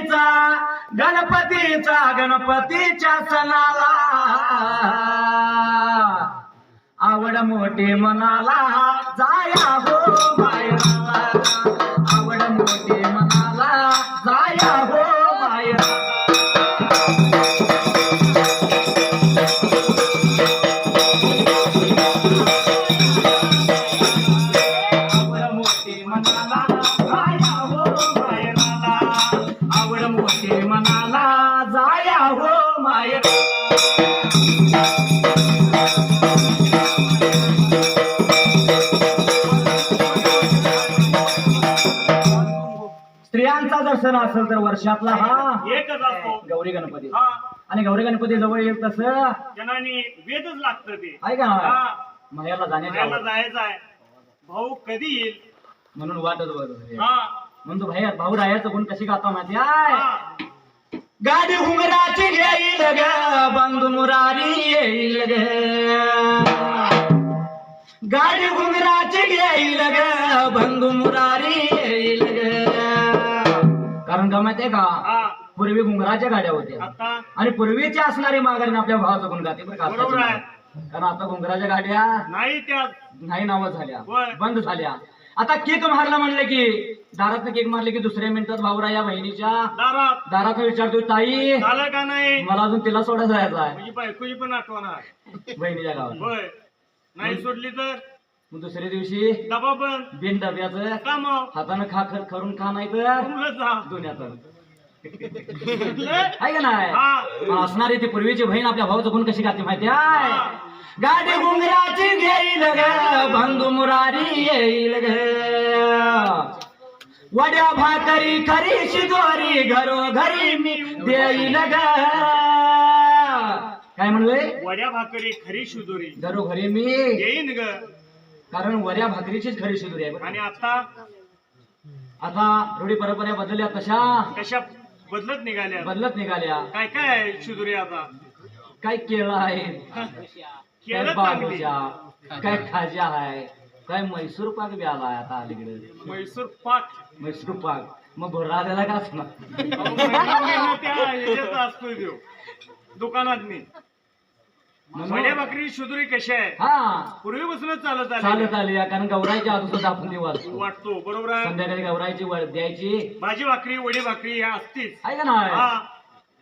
गणपतीचा गणपतीचा गणपतीच्या सणाला. आवड मोठी मनाला जाया हो मायराला आवड मोठी जर सण असेल तर वर्षातला हा. एकच असतो गौरी गणपती. हा. आणि गौरी गणपती जवळ येईल तसं. जनानी वेदच लागतं ते. आहे का? हा. मायाला जाण्याची आवड. जायचं आहे भाऊ कधी येईल? म्हणून वाटत बघत हा. म्हणतो भाई भाऊ रायाचं गुण कशी गाता माहिती आहे? हा. गाडी घुंगराची येईल ग बंधू मुरारी येईल ग. गाडी घुंगराची येईल ग बंधू मुरारी का माहितीये का? पूर्वी घुंगराच्या गाड्या होत्या. आणि पूर्वीची असणारी माघारीने आपल्या भावाचं गुण गाते बरं का. कारण आता घुंगराच्या गाड्या नाही त्या. नाही नावं झाल्या. बंद झाल्या. आता केक मारला म्हणलं की दारात केक मारले की दुसऱ्या मिनिटात भाऊरा या बहिणीच्या दारात. दारात विचारतो ताई झालं का नाही? मला अजून तिला सोडा जायचा आहे पण बहिणीच्या गावात. नाही सोडली तर? मग दुसऱ्या दिवशी डबा पण. बिन डब्याचं कामाव हातानं खा खर करून खा नाही तर दुनियाचं? आहे का नाही? मग असणारी ती पूर्वीची बहीण आपल्या भावाचं गुण कशी गाते माहिती आहे? गाडी घुंगराची घेईल ग बंधू मुरारी येईल ग. वड्या भाकरी खरी शिजोरी घरो घरी मी देईल ग. काय म्हणलंय वड्या भाकरी खरी शुदुरी घरो घरी मी येईन ग. कारण वड्या भाकरीचीच खरी शिजोरी आहे बरं. आणि आता? आता रूढी परंपरा बदलल्या तशा कशा बदलत निघाल्या. बदलत निघाल्या. काय काय आहे शुदुरी आता? काय केळं आहे? काय चांगली. बालुशा काय खाजा आहे? काय मैसूर पाक बी आलाय आता अलीकडे. म्हैसूर पाक. मैसूर पाक. मग भोरा आलेला का असणार? अहो, महिना महिना त्या ह्याच्यात असतोय तो दुकानात मी म्हणून- वड्या भाकरी शुदुरी कशी आहे हा. पूर्वीपासूनच चालत चालत आली आली कारण गौरायच्या आधी सुद्धा आपण ती वाचतो. वाटतो बरोबर आहे? संध्याकाळी गौरायची वर द्यायची. भाजी भाकरी वडी भाकरी ह्या असतीच. आहे का हा.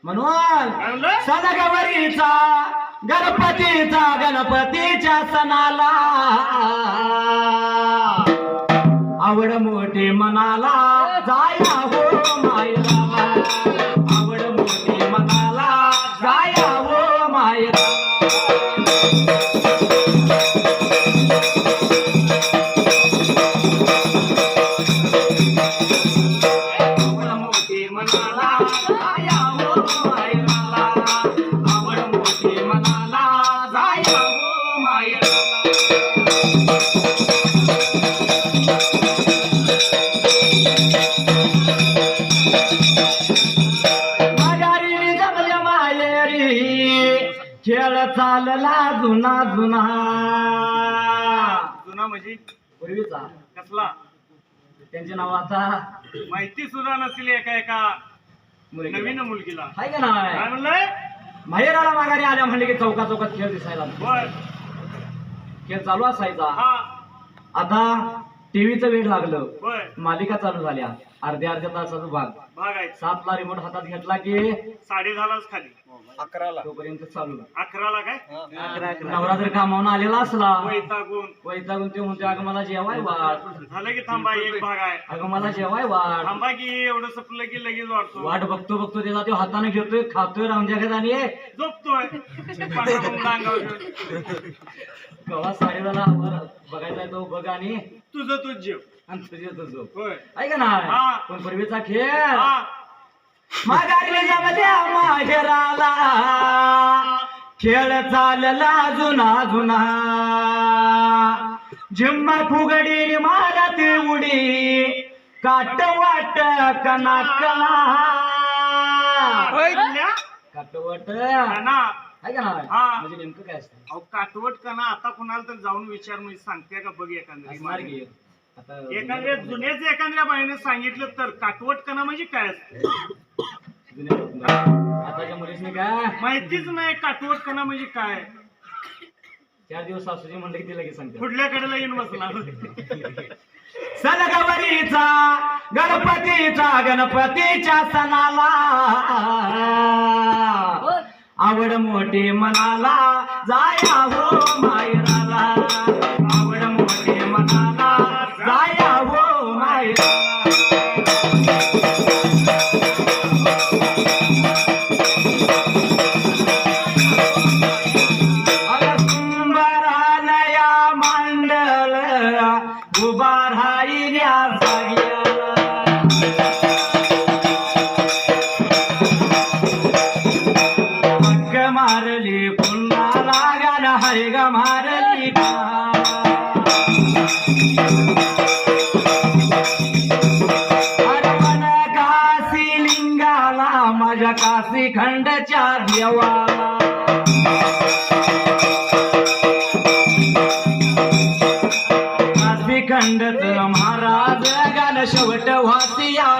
म्हणून काय म्हणलं सदगवरीचा गणपतीचा गणपतीच्या सणाला. आवड मोठी मनाला जाया हो. खेळ चालला जुना जुना. जुना म्हणजे? पूर्वीचा. कसला? त्यांचे नाव आता माहिती सुद्धा नसली एका एका मुलगी. नवीन मुलगीला. आहे का काय नाही म्हणलंय? माहेराला माघारी आल्या म्हणले की चौका चौकात खेळ दिसायला. बर खेळ चालू असायचा. हा. आता टीव्हीचं वेळ लागलं. बर मालिका चालू झाल्या. अर्ध्या अर्ध्या तासाचा भाग. भाग आहे सातला रिमोट हातात घेतला की साडे दहालाच खाली. तोपर्यंत चालू. अकराला काय? नवरा जर कामावून आलेला असला वैतागून. वैतागून ते म्हणते अगं मला जेवाय वाट झालं की थांबा एक भाग आहे अगं मला जेवाय वाट थांबा की एवढं संपलं की लगेच वाटतो वाट बघतो बघतो त्याचा तो हाताने घेतोय खातोय रामच्या घरात आणि झोपतोय. पांढरा मुंगा अंगावर घेऊन. गव्हा साडेला बघायचा तो बघ आणि तुझं तूच जेव. आणि तुझे तुझं होय. ऐका ना हा. पण पूर्वीचा खेळ? माघारी जमल्या माहेराला. खेळ चालला जुना जुना. झिम्मा फुगडी मारत उडी. काट वाट कना कना म्हणल्या? काटवट काना आहे का ना हा. म्हणजे नेमकं काय असतं? अहो काटवट कना आता कुणाला तर जाऊन विचार म्हणजे सांगते का? बघ असणार एखाद्या की आता एखाद्या जुन्याच एखाद्या बाईने सांगितलं तर काटवट कना म्हणजे काय असतं? का? माहितीच नाही काटवट कणा म्हणजे काय. चार दिवस सासूजी म्हणलं की की सांगते. पुढल्या कडेला येऊन बसला सलगवरीचा गणपतीचा गणपतीच्या सणाला. आवड मोठे मनाला जाया हो मायराला. आवड मोठे मनाला जाया हो मायराला नया मांडल उभा राहिल्या माझ्या काशी खंडच्या देवा. काशी खंडच महाराज गाल शेवट वासिया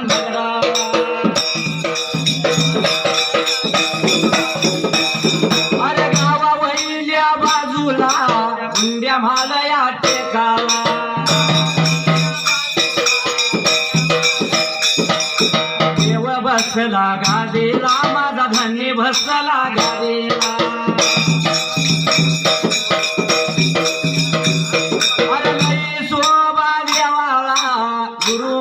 अरे गावा वहिल्या बाजूला हुंड्या माला धन्य बसला अरे लई शोभा देवाळा गुरु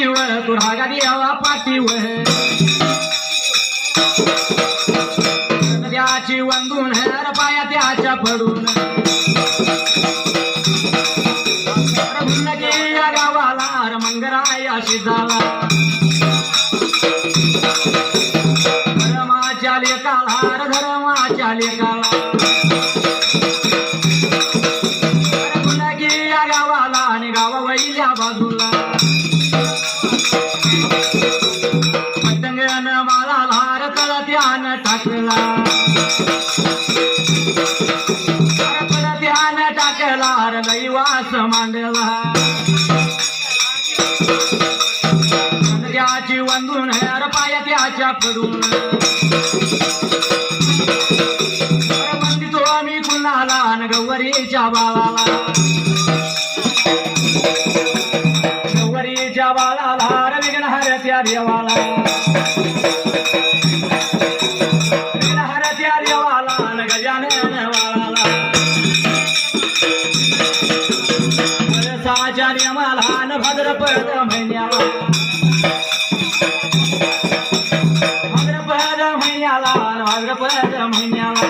पाठीवर काठीवर तुरागा हवा पाठीवर. त्याची वंदून हर पाया त्याच्या पडून. या गावाला मंगराय अशी झाला. धर्माच्या लेकाला धर्माच्या लेकाला. अरे मांडला. त्याची वंदून हर पाय त्याच्या पडून. अरे वंदितो आम्ही कुणाला न गौरीच्या बाळाला. गौरीच्या बाळाला अरे विघ्न हर त्या देवाला. महिन्याला महिन्याला.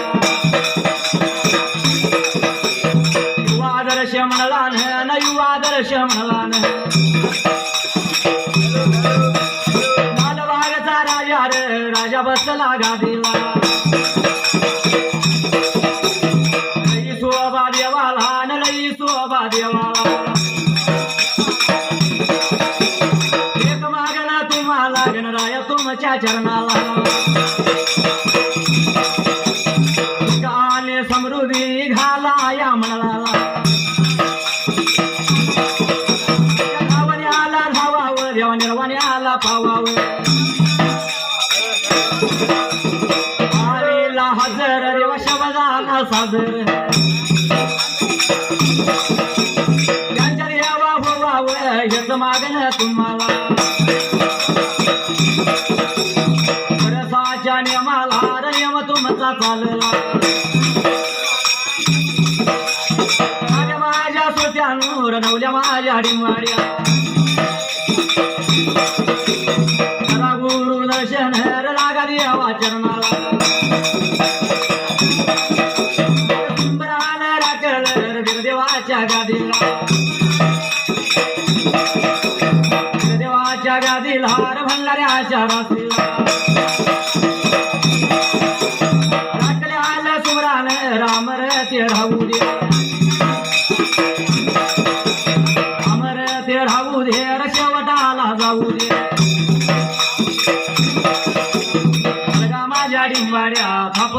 युवा म्हणला न युवा म्हणला न मालवागचा राजा राजा बसला गादीला. गाना सादर है त्यांच्या यावा होवावं येत मागण तुम्हाला. रसाच्या नियमाला नियम तुमचा चालला. माझ्या माझ्या सुत्यानूर नवल्या माझ्या डिमाड्या हार भंडाऱ्याच्या रात्रीला राखले सुमरान ते राहू दे. रामर ते राहू दे शेवटाला जाऊ दे. माझ्या डिंबाड्या थाप